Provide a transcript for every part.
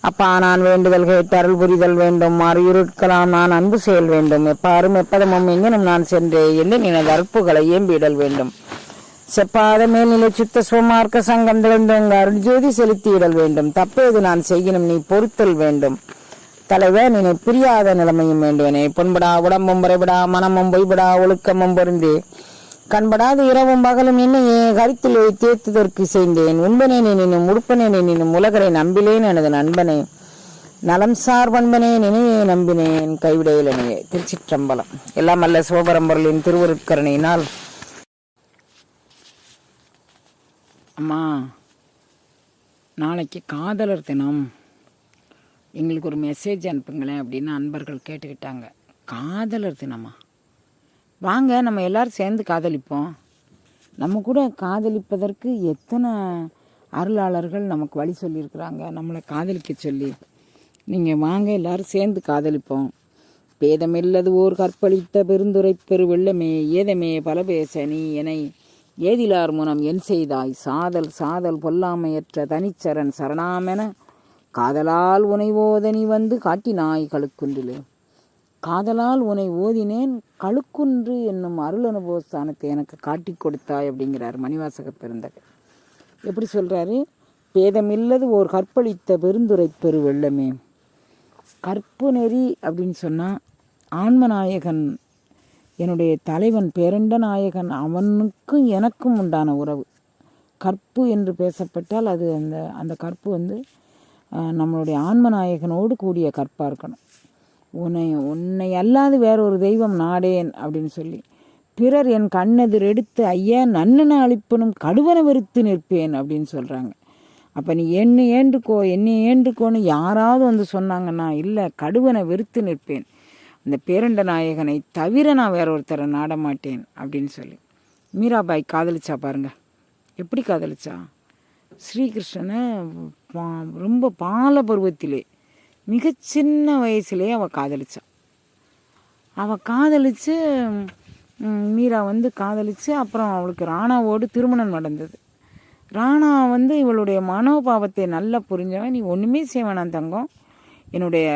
அப்பா நான் வேண்டுதல் கேட்டு புரிதல் வேண்டும். மறுயிருக்கலாம் நான் அன்பு செயல் வேண்டும். எப்பாரும் எப்பதமும் எங்கனும் நான் சென்றே என்று நினது அற்புகளை ஏம்பிடல் வேண்டும். செப்பாத மேல்நிலை சுத்த சுமார்க்க சங்கம் திறந்தவங்க அருள் செலுத்திவிடல் செலுத்தியிடல் வேண்டும். தப்பேது நான் செய்யணும் நீ பொறுத்தல் வேண்டும். தலைவர் நினை பிரியாத நிலைமையும் வேண்டுவனே. பொன்படா உடம்பும் முறைபடா மனமும் பொய்படா ஒழுக்கமும் பொருந்தே கண்படாத இரவும் பகலும் என்னையே கருத்தில் தேத்துதற்கு செய்தேன் உண்பனே நினும் உடுப்பனே நினும் உலகரை நம்பிலேன் எனது நண்பனே. நலம் சார் பண்பனே நினையே நம்பினேன் கைவிடையிலனையே திருச்சிற்றம்பலம். எல்லாம் அல்ல சிவபரம்பொருளின் திருவருட்கரணையினால் அம்மா நாளைக்கு காதலர் தினம். எங்களுக்கு ஒரு மெசேஜ் அனுப்புங்களேன் அப்படின்னு அன்பர்கள் கேட்டுக்கிட்டாங்க. காதலர் தினமா? வாங்க நம்ம எல்லாரும் சேர்ந்து காதலிப்போம். நம்ம கூட காதலிப்பதற்கு எத்தனை அருளாளர்கள் நமக்கு வழி சொல்லியிருக்கிறாங்க நம்மளை காதலிக்க சொல்லி. நீங்கள் வாங்க எல்லாரும் சேர்ந்து காதலிப்போம். பேதமில்லது ஓர் கற்பழித்த பெருந்துரை பெரு வெள்ளமே ஏதமே பல பேச நீ எனை ஏதிலார் முனம் என் செய்தாய். சாதல் சாதல் பொல்லாமையற்ற தனிச்சரன் சரணாமென காதலால் உனைவோதனி வந்து காட்டினாய் கழுக்குன்றிலே. காதலால் உனை ஓதினேன் கழுக்குன்று என்னும் அருள் அனுபவஸ்தானத்தை எனக்கு காட்டி கொடுத்தாய் அப்படிங்கிறார் மணிவாசக பெருந்தகை. எப்படி சொல்கிறாரு பேதமில்லது ஓர் கற்பழித்த பெருந்துரை பெரு வெள்ளமே கற்பு நெறி அப்படின்னு சொன்னால் ஆன்மநாயகன் என்னுடைய தலைவன் பேரண்ட நாயகன் அவனுக்கும் எனக்கும் உண்டான உறவு. கற்பு என்று பேசப்பட்டால் அது அந்த அந்த கற்பு வந்து நம்மளுடைய ஆன்மநாயகனோடு கூடிய கற்பாக இருக்கணும். உன்னை உன்னை அல்லாது வேற ஒரு தெய்வம் நாடேன் அப்படின்னு சொல்லி பிறர் என் கண்ணெதிர் எடுத்து ஐயா நன்னன அழிப்பனும் கடுவன வெறுத்து நிற்பேன் அப்படின்னு சொல்கிறாங்க அப்போ நீ என்னை ஏண்டுக்கோ என்னை ஏண்டுக்கோன்னு யாராவது வந்து சொன்னாங்கன்னா இல்லை கடுவனை வெறுத்து நிற்பேன். அந்த பேரண்ட நாயகனை தவிர நான் வேற ஒருத்தரை நாட மாட்டேன் அப்படின்னு சொல்லி. மீராபாய் காதலிச்சா பாருங்க. எப்படி காதலிச்சா? ஸ்ரீகிருஷ்ணனை பா- ரொம்ப பால பருவத்திலே மிக சின்ன வயசுலேயே அவள் காதலிச்சா. அவள் காதலித்து மீரா வந்து காதலித்து அப்புறம் அவளுக்கு ராணாவோடு திருமணம் நடந்தது. ராணா வந்து இவளுடைய மனோபாவத்தை நல்லா புரிஞ்சவன். நீ ஒன்றுமே செய்வேணாம் தங்கம். என்னுடைய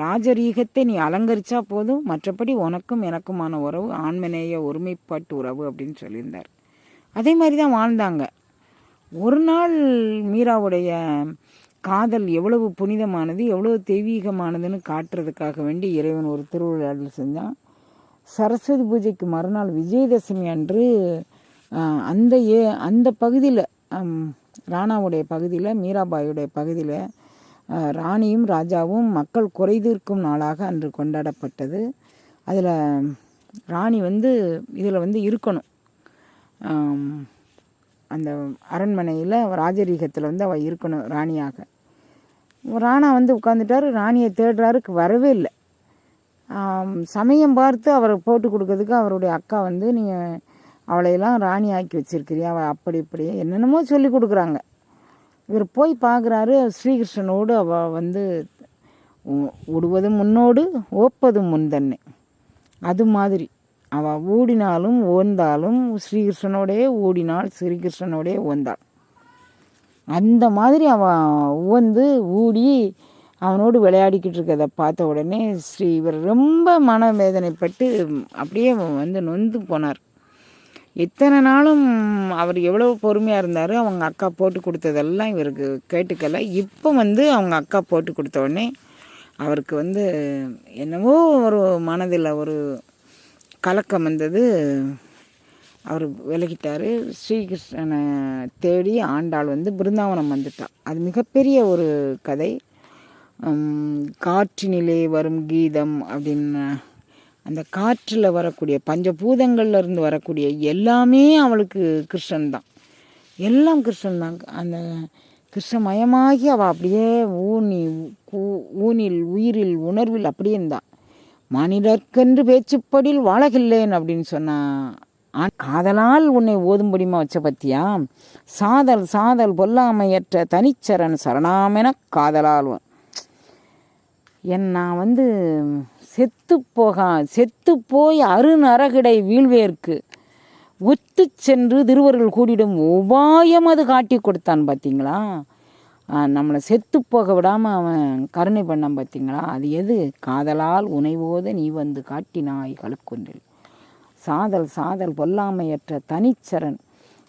ராஜரீகத்தை நீ அலங்கரித்தா போதும். மற்றபடி உனக்கும் எனக்குமான உறவு ஆண்மநேய ஒருமைப்பாட்டு உறவு அப்படின்னு சொல்லியிருந்தார். அதே மாதிரி தான் வாழ்ந்தாங்க. ஒரு நாள் மீராவுடைய காதல் எவ்வளவு புனிதமானது எவ்வளவு தெய்வீகமானதுன்னு காட்டுறதுக்காக வேண்டி இறைவன் ஒரு திருவிழாவில் செஞ்சான் சரஸ்வதி பூஜைக்கு மறுநாள் விஜயதசமி அன்று அந்த ஏ அந்த பகுதியில் ராணாவுடைய பகுதியில் மீராபாயுடைய பகுதியில் ராணியும் ராஜாவும் மக்கள் குறைதீர்க்கும் நாளாக அன்று கொண்டாடப்பட்டது. அதில் ராணி வந்து இதில் வந்து இருக்கணும். அந்த அரண்மனையில் ராஜரீகத்தில் வந்து அவள் இருக்கணும் ராணியாக. ராணா வந்து உட்காந்துட்டாரு ராணியை தேடுறாருக்கு வரவே இல்லை. சமயம் பார்த்து அவரை போட்டு கொடுக்கறதுக்கு அவருடைய அக்கா வந்து நீங்கள் அவளையெல்லாம் ராணி ஆக்கி வச்சிருக்கிறியா அவள் அப்படி இப்படி என்னென்னமோ சொல்லி கொடுக்குறாங்க. இவர் போய் பார்க்குறாரு ஸ்ரீகிருஷ்ணனோடு அவள் வந்து ஓடுவது முன்னோடு ஓப்பது முன்தன்னை அது மாதிரி அவள் ஓடினாலும் ஓந்தாலும் ஸ்ரீகிருஷ்ணனோடே ஓடினாள் ஸ்ரீகிருஷ்ணனோடே ஓந்தாள். அந்த மாதிரி அவன் உவந்து ஊடி அவனோடு விளையாடிக்கிட்டு இருக்கிறத பார்த்த உடனே ஸ்ரீ இவர் ரொம்ப மனவேதனைப்பட்டு அப்படியே வந்து நொந்து போனார். எத்தனை நாளும் அவர் எவ்வளோ பொறுமையாக இருந்தார் அவங்க அக்கா போட்டு கொடுத்ததெல்லாம் இவருக்கு கேட்டுக்கல. இப்போ வந்து அவங்க அக்கா போட்டு கொடுத்த உடனே அவருக்கு வந்து என்னவோ ஒரு மனதில் ஒரு கலக்கம் வந்தது. அவர் விலகிட்டார். ஸ்ரீகிருஷ்ணனை தேடி ஆண்டாள் வந்து பிருந்தாவனம் வந்துட்டா. அது மிகப்பெரிய ஒரு கதை. காற்றினிலே வரும் கீதம் அப்படின்னு. அந்த காற்றில் வரக்கூடிய பஞ்சபூதங்கள்ல இருந்து வரக்கூடிய எல்லாமே அவளுக்கு கிருஷ்ணன் தான் எல்லாம் கிருஷ்ணன் தான் அந்த கிருஷ்ணமயமாகி அவள் அப்படியே ஊனி ஊனில் உயிரில் உணர்வில் அப்படியே இருந்தாள் மானிடர்க்கென்று பேச்சுப்படில் வாழகில்லேன் அப்படின்னு சொன்னான் காதலால் உன்னை ஓதும்படிமா வச்ச பத்தியா? சாதல் சாதல் பொல்லாமையற்ற தனிச்சரண் சரணாமென காதலால் என் நான் வந்து செத்து போகா செத்து போய் அருநரகிடை வீழ்வேற்கு. ஒத்து சென்று திருவருள் கூடிடும் உபாயம் அது காட்டி கொடுத்தான் பார்த்தீங்களா நம்மளை செத்து போக விடாமல் அவன் கருணை பண்ணான் பார்த்தீங்களா அது எது? காதலால் உனைவோத நீ வந்து காட்டினாய் கழுக்கொன்றில். சாதல் சாதல் பொல்லாமையற்ற தனிச்சரண்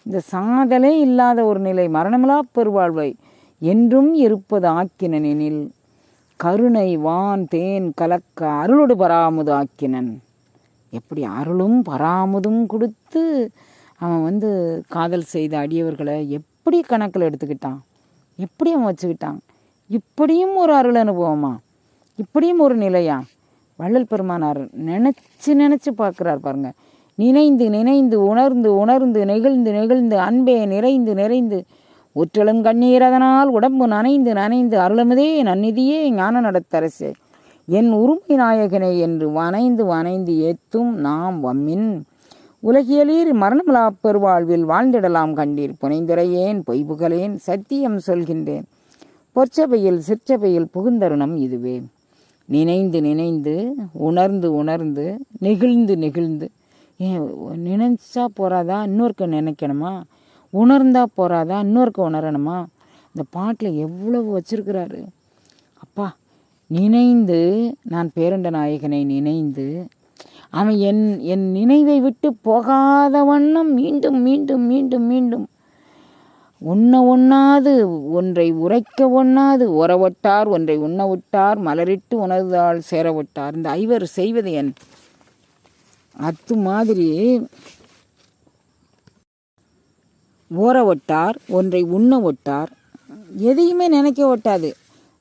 இந்த சாதலே இல்லாத ஒரு நிலை மரணமிலா பெருவாழ்வை என்றும் இருப்பது ஆக்கினனில் கருணை வான் தேன் கலக்க அருளோடு பராமுது ஆக்கினன். எப்படி அருளும் பராமுதும் கொடுத்து அவன் வந்து காதல் செய்த அடியவர்களை எப்படி கணக்கில் எடுத்துக்கிட்டான்? எப்படி அவன் வச்சுக்கிட்டான்? இப்படியும் ஒரு அருள் அனுபவமா? இப்படியும் ஒரு நிலையா? வள்ளல் பெருமானார் நினச்சி நினச்சி பார்க்குறார் பாருங்கள் நினைந்து நினைந்து உணர்ந்து உணர்ந்து நெகிழ்ந்து நெகிழ்ந்து அன்பே நிறைந்து நிறைந்து ஒற்றலும் கண்ணீர் அதனால் உடம்பு நனைந்து நனைந்து அருளமதே நன்னிதியே ஞான நடத்தரசே. என் உரிமை நாயகனே என்று வனைந்து வனைந்து ஏத்தும் நாம் வம்மின் உலகியலீர் மரணமலா பெருவாழ்வில் வாழ்ந்திடலாம் கண்டீர் புனைந்துரையேன் பொய்புகழேன் சத்தியம் சொல்கின்றேன். பொற்சபையில் சிற்சபையில் புகுந்தருணம் இதுவே. நினைந்து நினைந்து உணர்ந்து உணர்ந்து நெகிழ்ந்து நெகிழ்ந்து. ஏன் நினைச்சா போகிறாதா இன்னொருக்க நினைக்கணுமா? உணர்ந்தா போகிறாதா இன்னொருக்க உணரணுமா? இந்த பாட்டில் எவ்வளவு வச்சுருக்கிறாரு. அப்பா நினைந்து நான் பேரண்ட நாயகனை நினைந்து அவன் என் என் நினைவை விட்டு போகாத வண்ணம் மீண்டும் மீண்டும் மீண்டும் மீண்டும் உண்ண ஒண்ணாது ஒன்றை உரைக்க ஒண்ணாது உறவட்டார் ஒன்றை உண்ண விட்டார் மலரிட்டு உணர்ந்தால் சேர விட்டார். இந்த ஐவர் செய்வது என் அத்து மாதிரி ஓர ஒன்றை உண்ண ஒட்டார். எதையுமே நினைக்க ஒட்டாது.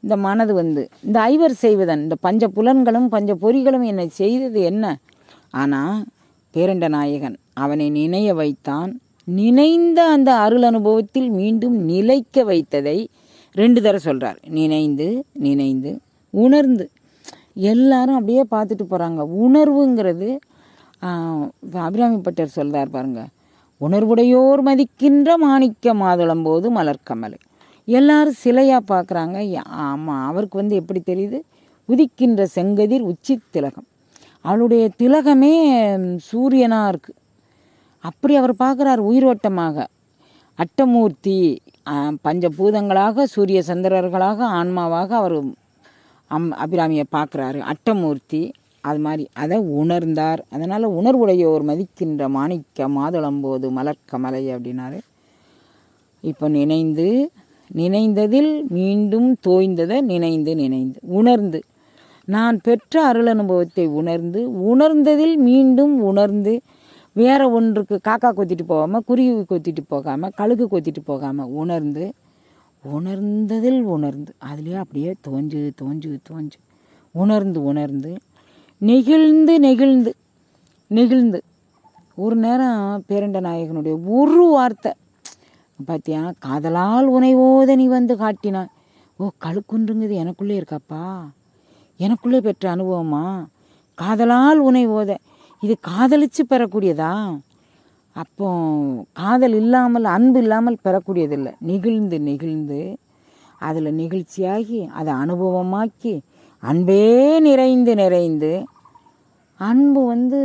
இந்த மனது வந்து இந்த ஐவர் செய்வதன் இந்த பஞ்ச புலன்களும் பஞ்ச பொறிகளும் என்னை செய்தது என்ன? ஆனால் பேரண்ட நாயகன் அவனை நினைய வைத்தான். நினைந்த அந்த அருள் அனுபவத்தில் மீண்டும் நிலைக்க வைத்ததை ரெண்டு தடவை சொல்கிறார் நினைந்து நினைந்து உணர்ந்து. எல்லாரும் அப்படியே பார்த்துட்டு போகிறாங்க உணர்வுங்கிறது அபிராமி பட்டர் சொல்கிறார் பாருங்க. உணர்வுடையோர் மதிக்கின்ற மாணிக்க மாதுளம் போது மலர்க்கமல் எல்லாரும் சிலையாக பார்க்குறாங்க. ஆமாம் அவருக்கு வந்து எப்படி தெரியுது? உதிக்கின்ற செங்கதிர் உச்சி திலகம். அவளுடைய திலகமே சூரியனாக இருக்குது அப்படி அவர் பார்க்குறார் உயிரோட்டமாக. அட்டமூர்த்தி பஞ்சபூதங்களாக சூரிய சந்திரர்களாக ஆன்மாவாக அவர் அம் அபிராமியை பார்க்குறாரு. அட்டமூர்த்தி அது மாதிரி அதை உணர்ந்தார். அதனால் உணர்வுடையோர் மதிக்கின்ற மாணிக்க மாதுளம்போது மலர்க்கமலை அப்படின்னாரு. இப்போ நினைந்து நினைந்ததில் மீண்டும் தோய்ந்ததை நினைந்து நினைந்து உணர்ந்து. நான் பெற்ற அருள் அனுபவத்தை உணர்ந்து உணர்ந்ததில் மீண்டும் உணர்ந்து வேறு ஒன்றுக்கு காக்கா கொத்திட்டு போகாமல் குருவி கொத்திட்டு போகாமல் கழுகு கொத்திட்டு போகாமல் உணர்ந்து உணர்ந்ததில் உணர்ந்து அதுலேயே அப்படியே தோஞ்சு தோஞ்சு தோஞ்சு உணர்ந்து உணர்ந்து நெகிழ்ந்து நெகிழ்ந்து நெகிழ்ந்து. ஒரு நேரம் பேரண்ட நாயகனுடைய ஒரு வார்த்தை பார்த்தியா காதலால் உனைவோத நீ வந்து காட்டினாய். ஓ கழுக்குன்றுங்கிறது எனக்குள்ளே இருக்காப்பா. எனக்குள்ளே பெற்ற அனுபவமா? காதலால் உனை இது காதலிச்சு பெறக்கூடியதா? அப்போ காதல் இல்லாமல் அன்பு இல்லாமல் பெறக்கூடியதில்லை. நெகிழ்ந்து நெகிழ்ந்து அதில் நிகழ்ச்சியாகி அதை அனுபவமாக்கி அன்பே நிறைந்து நிறைந்து அன்பு வந்து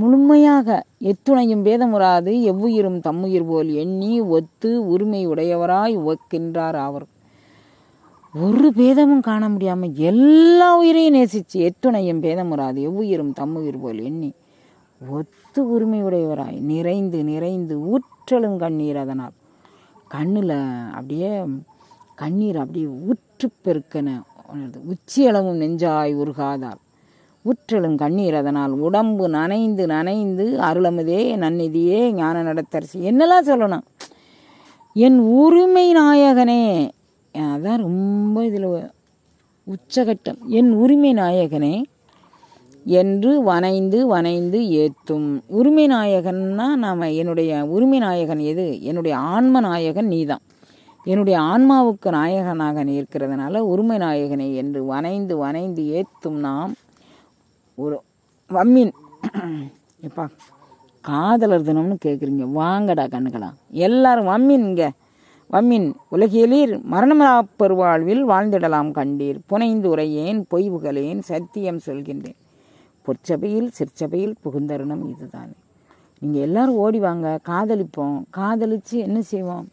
முழுமையாக எத்துணையும் பேதமுறாது எவ்வுயிரும் தம்முயிர் போல் எண்ணி ஒத்து உரிமை உடையவராய் ஒக்கின்றார் அவர் ஒரு பேதமும் காண முடியாமல் எல்லா உயிரையும் நேசித்து எத்துணையும் பேதமுறாது. எவ்வுயிரும் தம்முயிர் போல் எண்ணி ஒத்து உரிமையுடையவராய் நிறைந்து நிறைந்து ஊற்றலும் கண்ணீர் அதனால். கண்ணில் அப்படியே கண்ணீர் அப்படியே ஊற்று பெருக்கன உச்சியளவும் நெஞ்சாய் உருகாதார் ஊற்றலும் கண்ணீர் அதனால். உடம்பு நனைந்து நனைந்து அருளமுதே நன்னிதியே ஞான நடத்தரசி. என்னெல்லாம் சொல்லணும்? என் உரிமை நாயகனே அதான் ரொம்ப இதில் உச்சகட்டம். என் உரிமை நாயகனே என்று வனைந்து வனைந்து ஏத்தும். உரிமை நாயகன்னா நாம் என்னுடைய உரிமை நாயகன் எது? என்னுடைய ஆன்ம நாயகன் நீதான். என்னுடைய ஆன்மாவுக்கு நாயகனாக நீ இருக்கிறதுனால உரிமை நாயகனே என்று வனைந்து வனைந்து ஏத்தும் நாம் ஒரு வம்மின். எப்பா காதலர் தினம்னு கேட்குறீங்க வாங்கடா கண்ணுகளா. எல்லாரும் வம்மின் இங்கே. வம்மின் உலகியலீர் மரணமரா பெருவாழ்வில் வாழ்ந்திடலாம் கண்டீர். புனைந்து உரையேன் பொய்வுகளேன் சத்தியம் சொல்கின்றேன். பொற்சபையில் சிற்சபையில் புகுந்தருணம் இதுதான். நீங்கள் எல்லாரும் ஓடி வாங்க காதலிப்போம். காதலித்து என்ன செய்வோம்?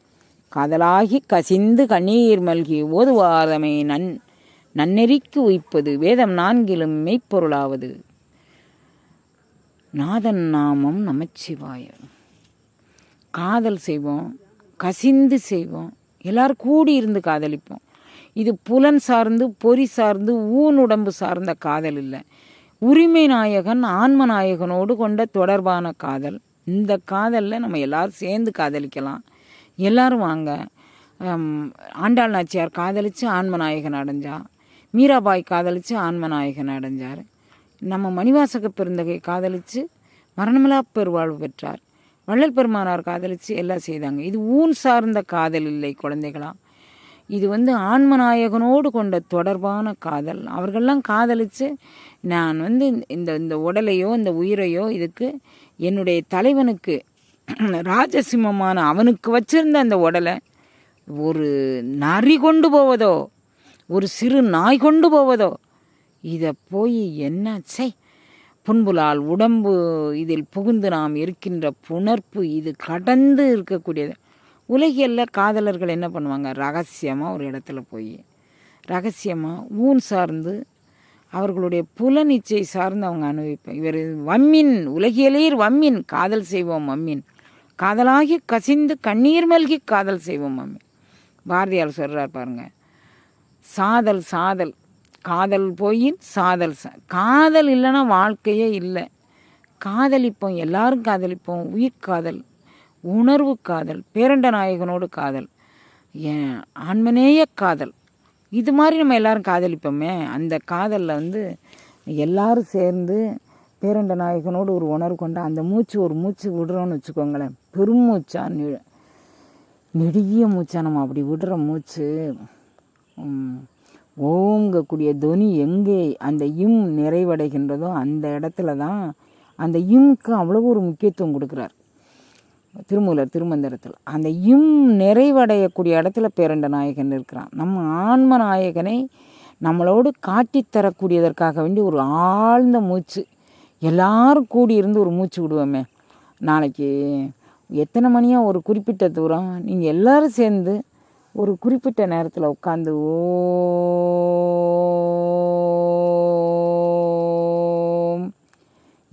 காதலாகி கசிந்து கண்ணீர் மல்கி ஓதுவாதமை நன். நன்னெறிக்கு உயிப்பது வேதம் நான்கிலும் மெய்ப்பொருளாவது. நாதன் நாமம் நமச்சிவாய காதல் செய்வோம் கசிந்து செய்வோம். எல்லாரும் கூடி இருந்து காதலிப்போம். இது புலன் சார்ந்து பொறி சார்ந்து ஊன் உடம்பு சார்ந்த காதல் இல்லை. உரிமை நாயகன் ஆன்ம நாயகனோடு கொண்ட தொடர்பான காதல். இந்த காதலில் நம்ம எல்லோரும் சேர்ந்து காதலிக்கலாம். எல்லோரும் வாங்க. ஆண்டாள் நாச்சியார் காதலித்து ஆன்ம நாயகன் அடைஞ்சா மீராபாய் காதலித்து ஆன்ம நாயகன் அடைஞ்சார். நம்ம மணிவாசக பெருந்தகை காதலித்து மரணமிலா பெருவாழ்வு பெற்றார். வள்ளல் பெருமானார் காதலித்து எல்லாம் செய்தாங்க. இது ஊன் சார்ந்த காதல் இல்லை குழந்தைகளா. இது வந்து ஆன்மநாயகனோடு கொண்ட தொடர்பான காதல். அவர்கள்லாம் காதலித்து நான் வந்து இந்த இந்த உடலையோ இந்த உயிரையோ இதுக்கு என்னுடைய தலைவனுக்கு ராஜசிம்மமான அவனுக்கு வச்சிருந்த அந்த உடலை ஒரு நரி கொண்டு போவதோ ஒரு சிறு நாய் கொண்டு போவதோ இதை போய் என்ன செய் புண்புலால் உடம்பு இதில் புகுந்து நாம் இருக்கின்ற புணர்ப்பு இது கடந்து இருக்கக்கூடியது. உலகியல்ல காதலர்கள் என்ன பண்ணுவாங்க? ரகசியமாக ஒரு இடத்துல போய் ரகசியமாக ஊன் சார்ந்து அவர்களுடைய புலனிச்சை சார்ந்து அவங்க அனுபவிப்பாங்க இவர் வம்மின் உலகியலீர் வம்மின் காதல் செய்வோம் வம்மின். காதலாகி கசிந்து கண்ணீர் மல்கி காதல் செய்வோம் வம்மின். பாரதியார் சொல்கிறார் பாருங்க சாதல் சாதல் காதல் போய் சாதல் ச காதல் இல்லைன்னா வாழ்க்கையே இல்லை. காதலிப்போம் எல்லாரும் காதலிப்போம். உயிர் காதல் உணர்வு காதல் பேரண்ட நாயகனோடு காதல் ஏன் ஆன்மநேய காதல். இது மாதிரி நம்ம எல்லாரும் காதலிப்போமே. அந்த காதலில் வந்து எல்லாரும் சேர்ந்து பேரண்ட நாயகனோடு ஒரு உணர்வு கொண்டு அந்த மூச்சு ஒரு மூச்சு விடுறோன்னு வச்சுக்கோங்களேன். பெருமூச்சா நெ நெடிய மூச்சா நம்ம அப்படி விடுற மூச்சு ஓங்கக்கூடிய தொனி எங்கே அந்த இம் நிறைவடைகின்றதோ அந்த இடத்துல தான் அந்த இம்க்கு அவ்வளோ ஒரு முக்கியத்துவம் கொடுக்குறார். திருமூலர் திருமந்திரத்தில் அந்த இம் நிறைவடையக்கூடிய இடத்துல பேரண்ட நாயகன் இருக்கிறான். நம்ம ஆன்ம நாயகனை நம்மளோடு காட்டித் தரக்கூடியதற்காக வேண்டி ஒரு ஆழ்ந்த மூச்சு எல்லாரும் கூடி இருந்து ஒரு மூச்சு விடுவோமே. நாளைக்கு எத்தனை மணியாக ஒரு குறிப்பிட்ட தூரம் நீங்கள் எல்லாரும் சேர்ந்து ஒரு குறிப்பிட்ட நேரத்தில் உட்காந்து ஓம்.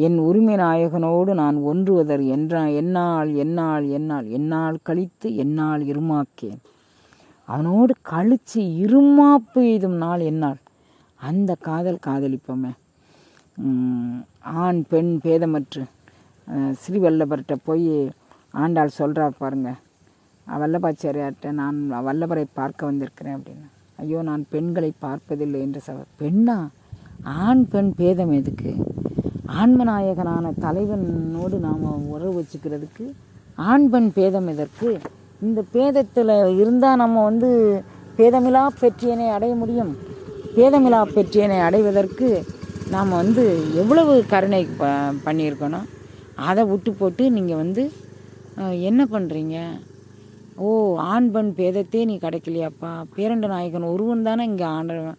என் உரிமை நாயகனோடு நான் ஒன்றுவதர் என்ற என்னால் என்னால் என்னால் என்னால் கழித்து என்னால் இருமாக்கேன். அவனோடு கழித்து இருமாப்பு எய்தும் நாள் என்னால். அந்த காதல் காதலிப்போமே. ஆண் பெண் பேதமற்று. ஸ்ரீவல்லபர்கிட்ட போய் ஆண்டாள் சொல்கிறார் பாருங்கள் வல்லபாச்சாரியார்கிட்ட நான் வல்லபரை பார்க்க வந்திருக்கிறேன் அப்படின்னு. ஐயோ நான் பெண்களை பார்ப்பதில்லை என்று ச பெண்ணா? ஆண் பெண் பேதம் எதுக்கு? ஆன்மநாயகனான தலைவனோடு நாம் உறவு வச்சுக்கிறதுக்கு ஆண் பெண் பேதம் எதற்கு? இந்த பேதத்தில் இருந்தால் நம்ம வந்து பேதமிலா பெற்றியனை அடைய முடியும். பேதமிலா பெற்றியனை அடைவதற்கு நாம் வந்து எவ்வளவு கருணை ப பண்ணியிருக்கணும்? அதை விட்டு போட்டு நீங்கள் வந்து என்ன பண்ணுறீங்க ஓ ஆண் பெண் பேதத்தே நீ கிடைக்கலையாப்பா. பேரண்ட நாயகன் ஒருவன் தானே இங்கே ஆண்டவன்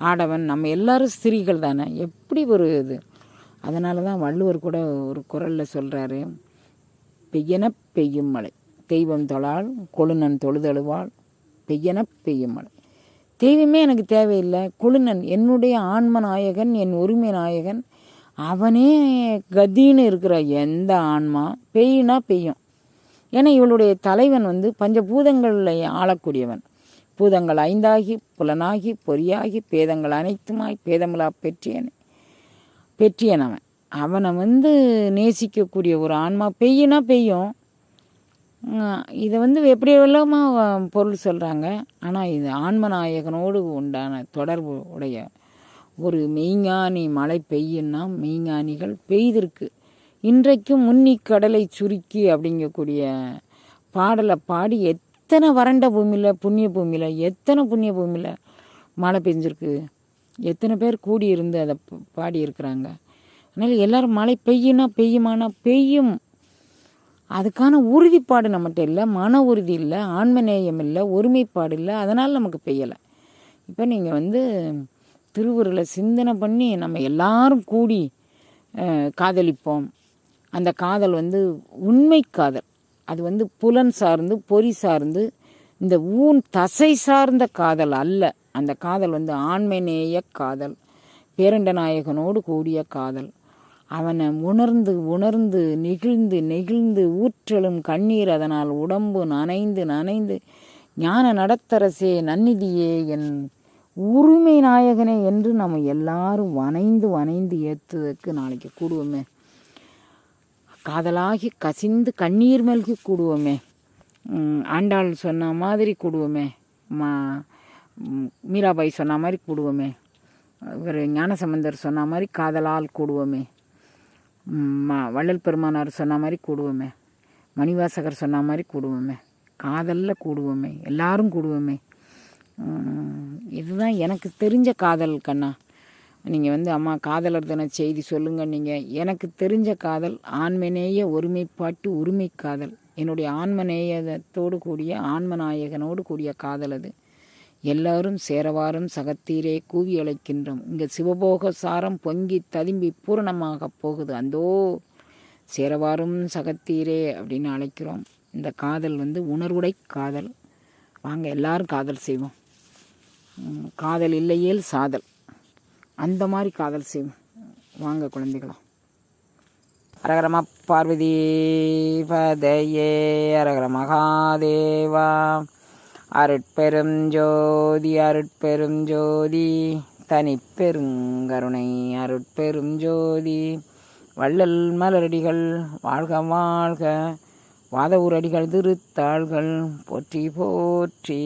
ஆடவன். நம்ம எல்லாரும் ஸ்திரீகள் தானே. எப்படி ஒரு இது? அதனால தான் வள்ளுவர் கூட ஒரு குரலில் சொல்கிறாரு பெய்யன பெய்யும் மழை. தெய்வம் தொழால் கொழுநன் தொழுதழுவாள். பெய்யன பெய்யும் மழை. தெய்வமே எனக்கு தேவையில்லை. கொழுநன் என்னுடைய ஆன்ம நாயகன் என் உரிமை நாயகன். அவனே கதின்னு இருக்கிற எந்த ஆன்மா பெய்யினா பெய்யும். ஏன்னா இவளுடைய தலைவன் வந்து பஞ்சபூதங்களை ஆளக்கூடியவன். பூதங்கள் ஐந்தாகி புலனாகி பொறியாகி பேதங்கள் அனைத்துமாய் பேதமிலா பெற்றியன் பெற்றியன் அவன் அவனை வந்து நேசிக்கக்கூடிய ஒரு ஆன்மா பெய்யுனா பெய்யும். இதை வந்து எப்படி எல்லாமா பொருள் சொல்கிறாங்க ஆனால் இது ஆன்மநாயகனோடு உண்டான தொடர்பு உடைய ஒரு மெய்ஞானி மழை பெய்யுன்னா மெய்ஞானிகள் பெய்திருக்கு. இன்றைக்கும் முன்னி கடலை சுருக்கி அப்படிங்கக்கூடிய பாடலை பாடி எத்தனை வறண்ட பூமியில் புண்ணிய பூமியில் எத்தனை புண்ணிய பூமியில் மழை பெஞ்சிருக்கு? எத்தனை பேர் கூடி இருந்து அதை பாடியிருக்கிறாங்க? அதனால் எல்லோரும் மழை பெய்யுனா பெய்யுமானா பெய்யும். அதுக்கான உறுதிப்பாடு நம்மகிட்ட இல்லை மன உறுதி இல்லை ஆன்மநேயம் இல்லை ஒருமைப்பாடு இல்லை அதனால் நமக்கு பெய்யலை. இப்போ நீங்கள் வந்து திருவுருளை சிந்தனை பண்ணி நம்ம எல்லாரும் கூடி காதலிப்போம். அந்த காதல் வந்து உண்மை காதல். அது வந்து புலன் சார்ந்து பொறி சார்ந்து இந்த ஊன் தசை சார்ந்த காதல் அல்ல. அந்த காதல் வந்து ஆண்மைநேய காதல் பேரண்ட நாயகனோடு கூடிய காதல். அவனை உணர்ந்து உணர்ந்து நெகிழ்ந்து நெகிழ்ந்து ஊற்றலும் கண்ணீர் அதனால் உடம்பு நனைந்து நனைந்து ஞான நடத்தரசே நன்னிதியே என் உரிமை நாயகனே என்று நம்ம எல்லாரும் வனைந்து வனைந்து ஏற்றுவதற்கு நாளைக்கு கூடுவோமே. காதலாகி கசிந்து கண்ணீர் மல்கி கூடுவோமே. ஆண்டாள் சொன்ன மாதிரி கூடுவோமே. மா மீராபாய் சொன்ன மாதிரி கூடுவோமே. இவர் ஞானசம்பந்தர் சொன்ன மாதிரி காதலால் கூடுவோமே. மா வள்ளல் பெருமானார் சொன்ன மாதிரி கூடுவோமே. மணிவாசகர் சொன்ன மாதிரி கூடுவோமே. காதலில் கூடுவோமே. எல்லாரும் கூடுவோமே. இதுதான் எனக்கு தெரிஞ்ச காதல் கண்ணா. நீங்கள் வந்து அம்மா காதலர் தின செய்தி சொல்லுங்க நீங்கள் எனக்கு தெரிஞ்ச காதல் ஆண்மநேய ஒருமைப்பாட்டு உரிமை காதல். என்னுடைய ஆன்மநேயத்தோடு கூடிய ஆன்மநாயகனோடு கூடிய காதல் அது. எல்லாரும் சேரவாரும் சகத்தீரே கூவி அழைக்கின்றோம். இங்கே சிவபோக சாரம் பொங்கி ததும்பி பூரணமாக போகுது. அந்தோ சேரவாரும் சகத்தீரே அப்படின்னு அழைக்கிறோம். இந்த காதல் வந்து உணர்வுடை காதல். வாங்க எல்லாரும் காதல் செய்வோம். காதல் இல்லையேல் சாதல். அந்த மாதிரி காதல் செய்வோம். வாங்க குழந்தைகளா. அரகரம பார்வதி பதையே அரகர மகாதேவா. அருட்பெரும் ஜோதி அருட்பெரும் ஜோதி. தனிப்பெருங்கருணை அருட்பெரும் ஜோதி. வள்ளல் மலரடிகள் வாழ்க வாழ்க. வாத ஊரடிகள் திருத்தாள்கள் போற்றி போற்றி.